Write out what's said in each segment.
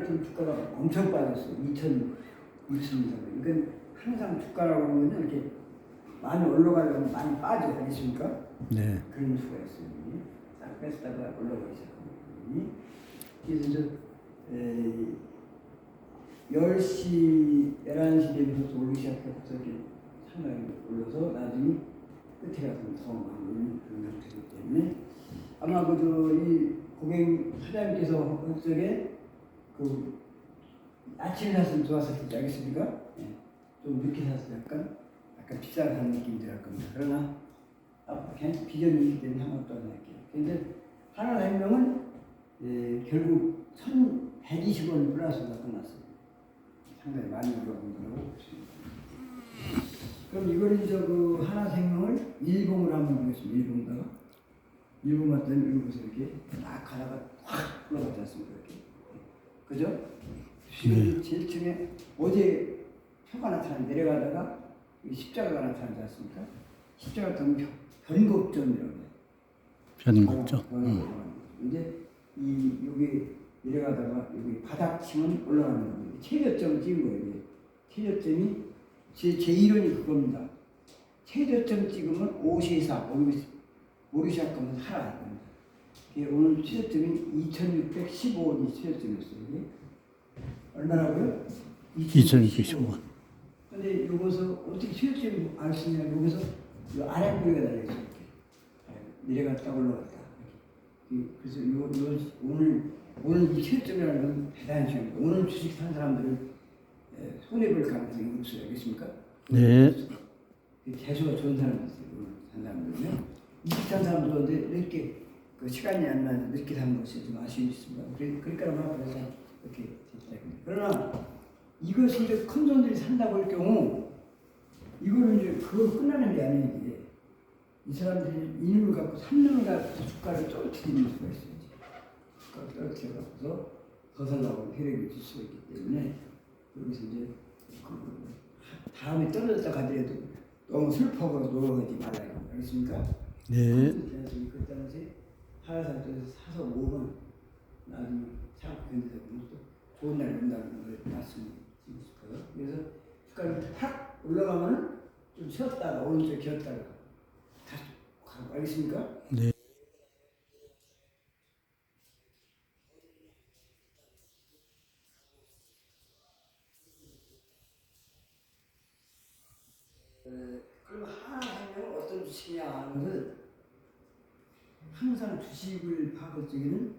그 주가가 엄청 빠졌어. 2천 2천 이상. 이건 항상 주가라고 하면 이렇게 많이 올라가려면 많이 빠져 알겠습니까? 네. 그런 수가 있어요. 딱 뺐다가 올라가기 시작합니다. 그래서 이제 에, 10시, 11시 되면서 올리기 시작해서 이렇게 상당히 올라서 나중에 끝에 가서 더 많이 올리는 그런 형태이기 때문에 아마 그이 고객 사장님께서 그쪽에 그 아침에 샀으면 좋았을 텐데 알겠습니까? 예. 좀 늦게 사서 약간 약간 비싸게 사는 느낌이 들 겁니다. 그러나 아, 그냥 비전이기 때문에 한번 또 할게요. 근데 하나 생명은 예, 결국 1,120원 플러스가 끝났어요. 상당히 많이 올라온 거라고 보시면 됩니다. 그럼 이걸 이제 그 하나 생명을 일봉으로 한번 보겠습니다. 일봉다가 일봉 같더니 여기서 이렇게 딱 가다가 확 올라갔지 않습니까? 이렇게. 그죠? 네. 제일 처음에 어제 표가 나타나 내려가다가 이 십자가가 나타나지 않습니까? 십자가 되면 변곡점이라고 해요. 변곡점. 어, 음. 어, 이제 이 여기 내려가다가 여기 바닥 치면 올라가는 겁니다. 최저점을 찍은 거예요. 이게. 최저점이 제, 제 이론이 그겁니다. 최저점 찍으면 5시에서 오르기 오르기 시작하면 하라 이게 오늘 최저점이 2,615원이 최저점이었어요. 이게. 얼마라고요? 2615원. 근데 여기서 어떻게 최저점을 알수 있냐? 여기서 이 아랫부위가 달려있어요. 이렇게. 내려갔다 올라갔다. 이렇게. 그래서 요, 요 오늘 오늘 이 최저점이라는 건 대단히 중요합니다. 오늘 주식 산 사람들은 에, 손해볼 가능성이 없어요. 알겠습니까? 네. 그 재수가 좋은 사람이 있어요. 산 사람들은요. 일찍 산 사람도 이제 늦게 그 시간이 안 나서 늦게 산 것이 좀 아쉬움이 있습니다. 그래- 그러니까 아마 그래서 이렇게 됐다. 그러나 이것을 이제 큰 돈들이 산다고 할 경우 이거는 이제 그걸 끝나는 게 아니에요. 이 사람들이 이름을 갖고 3년을 갖고 주가를 떨어뜨리는 수가 있어요. 주가를 떨어뜨려서 더 살라고 혈액이 줄 수가 있기 때문에 여기서 이제 그 다음에 떨어졌다 가더라도 너무 슬퍼서 놀아가지 말아요. 알겠습니까? 네. 그래서 그 당시 하야사에서 사서 모으면 나중에 보면 또 좋은 날이 온다는 걸 말씀드리고 싶어요. 그래서 주가를 탁 올라가면 좀 쉬었다가 오른쪽 기었다가 다시 가고 알겠습니까? 네. 그럼 하나생명은 어떤 주식이냐 하는 것을 항상 주식을 파악할 적에는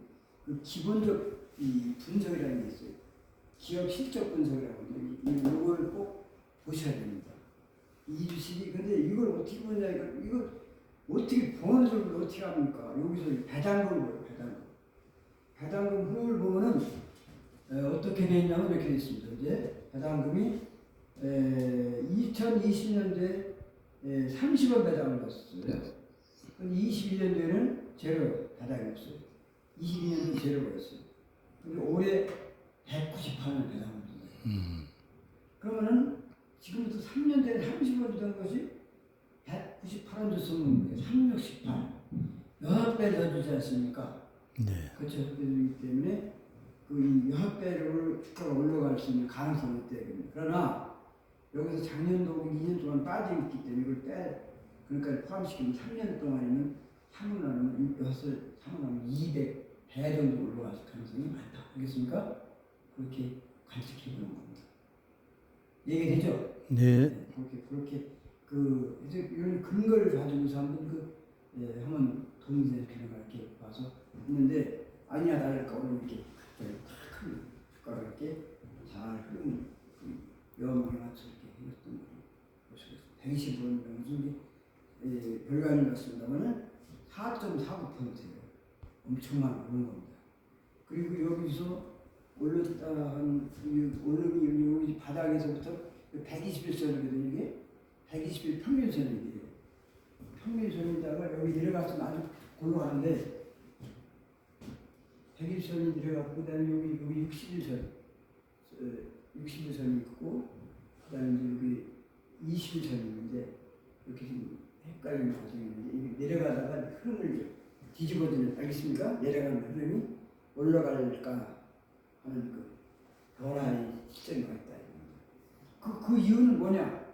그 기본적 이 분석이라는 게 있어요. 기업 실적 분석이라고 이- 이걸 꼭 보셔야 됩니다. 이 주식이 근데 이걸 어떻게 보냐 이거 이거 어떻게 버는 소리를 어떻게 합니까? 여기서 배당금을 봐요 배당금. 배당금 흐름을 보면은 에, 어떻게 돼 있냐면 이렇게 돼 있습니다. 이제 배당금이 2020년도에 30원 배당을 받았어요. 근데 21년도에는 제로 배당이 없어요. 22년도 제로였어요. 근데 올해 198원 배당을 받는 거예요. 그러면은 지금부터 3년 전에 30원 주던 것이 198원 줬으면 368. 여섯 배더 주지 않습니까? 네. 그렇죠. 그렇기 때문에 그 여섯 배를 주가가 올라갈 수 있는 가능성이 있다. 그러나 여기서 작년도 2년 동안 빠져 있기 때문에 이걸 빼 그러니까 포함시키면 3년 동안에는 3분 나누면 여섯 3분 나누면 200 배 정도 올라갈 가능성이 많다. 알겠습니까? 그렇게 관측해 보는 겁니다. 얘기되죠? 네. 네, 그렇게 그렇게 그 이제 이런 근거를 가지고서 한번 그 예, 한번 동의된 필요가 이렇게 와서 있는데 아니야 다를까 오늘 이렇게 갑자기 큰 주가가 이렇게 잘 흐르는 그 여망에 맞춰 이렇게 해줬던 거를 보시겠습니다. 120원 무슨 예, 별관인 같습니다만은 4.49%예요. 엄청난 오른 겁니다. 그리고 여기서 올렸다 한이 오름이 여기 바닥에서부터 121선이거든요 이게 121 평균선이에요 평균선에다가 여기 내려가서 아주 골로 가는데 121선이 내려가고 그다음에 여기 여기 61선 61선이 있고 그다음에 여기 21선이 있는데 이렇게 좀 있는데 이게 내려가다가 흐름을 뒤집어지는 알겠습니까? 내려가는 흐름이 올라갈까 하는 그 변화의 시점이 왔다. 그, 그 이유는 뭐냐?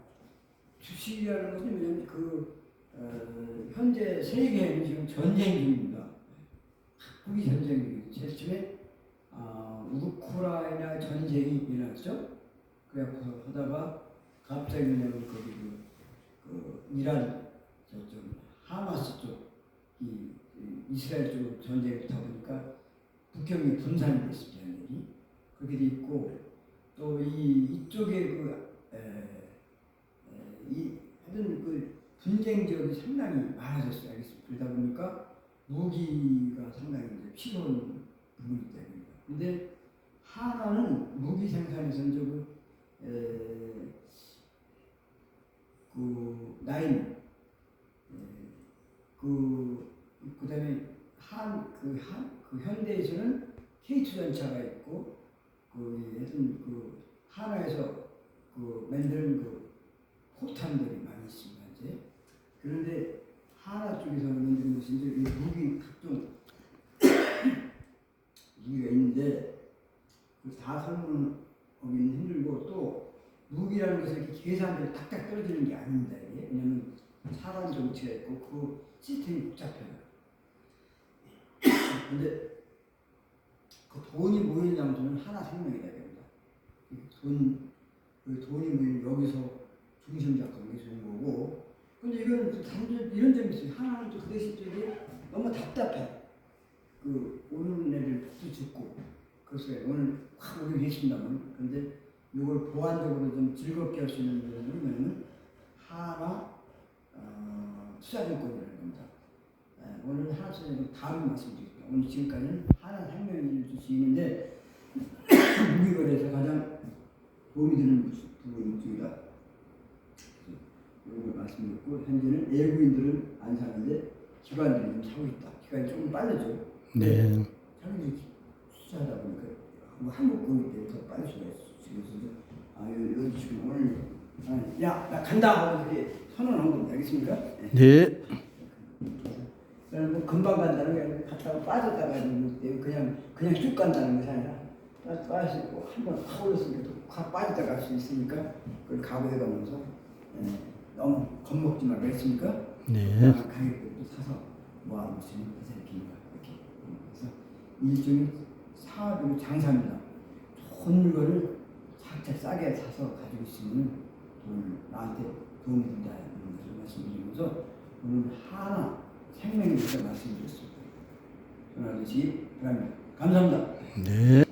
주식이라는 것은 뭐냐면 그 어, 현재 세계는 지금 전쟁 중입니다. 북이 전쟁 중이에요. 최초에 아, 우크라이나 전쟁이 일어났죠. 그래갖고 하다가 갑자기 그냥 거기 그, 그 이란 저쪽 하마스 쪽 이, 이 이스라엘 쪽 전쟁이 붙다 보니까 북경이 분산이 됐습니다. 얘기 그렇게 돼 있고 또 이 이쪽에 그 에, 에, 이 하여튼 그 분쟁 지역이 상당히 많아졌어요. 알겠습니다. 그러다 보니까 무기가 상당히 이제 필요한 부분이. 이겁니다. 근데 하나는 무기 생산에서 이제 그, 나인, 에, 그 그다음에 한 그 한 그 현대에서는 K2 전차가 있고 그 하여튼 그 하나에서 그 만드는 그 포탄들이 많이 있습니다. 이제 그런데 하나 쪽에서 만드는 것이 이제 이 무기 각종 무기가 있는데 그다 설명하기는 힘들고 또 무기라는 것은 이렇게 계산대로 딱딱 떨어지는 게 아닙니다. 이게 왜냐하면 사람 정치가 있고 그 시스템이 복잡해요. 근데 그 돈이 모이는 장소는 하나 생명이다 됩니다. 돈, 그 돈이 모이는 여기서 중심 게 좋은 거고. 근데 이건 또 단순 이런 점이 있어요. 하나는 또 그 대신 또 너무 답답해. 그 오는 애를 또 죽고. 그래서 오늘 확 오게 계신다면 근데 이걸 보완적으로 좀 즐겁게 할 수 있는 부분은 하나 어, 투자증권이라는 겁니다. 예, 오늘 하나 투자증권 다음 말씀드릴게요. 오늘 지금까지는 하나 생명을 있는데 무기거래에서 가장 도움이 되는 부분이 이쪽이다. 이걸 말씀드렸고 현재는 외국인들은 안 사는데 기관들이 좀 사고 있다. 기관이 조금 빠르죠. 네. 자기들이 투자하다 보니까 뭐 한국 공기 때부터 빨리 수가 있어. 그래서 아 여- 여기 지금 오늘 아, 야나 간다 하고 이렇게 선언한 겁니다. 알겠습니까? 네. 네. 뭐 금방 간다는 게 아니라 갔다가 빠졌다가 이제 그냥 그냥 쭉 간다는 것이 아니라 빠- 빠지고 한번 확 올렸으니까 또확 빠졌다 갈 수 있으니까 그걸 각오해 가면서 예, 너무 겁먹지 말고 했습니까? 네. 가격도 사서 모아놓으시는 이렇게입니다. 이렇게 그래서 일종의 사업이고 장사입니다. 좋은 물건을 살짝 싸게 사서 가지고 있으면 돈을 나한테 도움이 된다는 것을 말씀드리면서 오늘 하나 생명에 대해서 말씀드렸습니다. 바랍니다. 감사합니다. 네.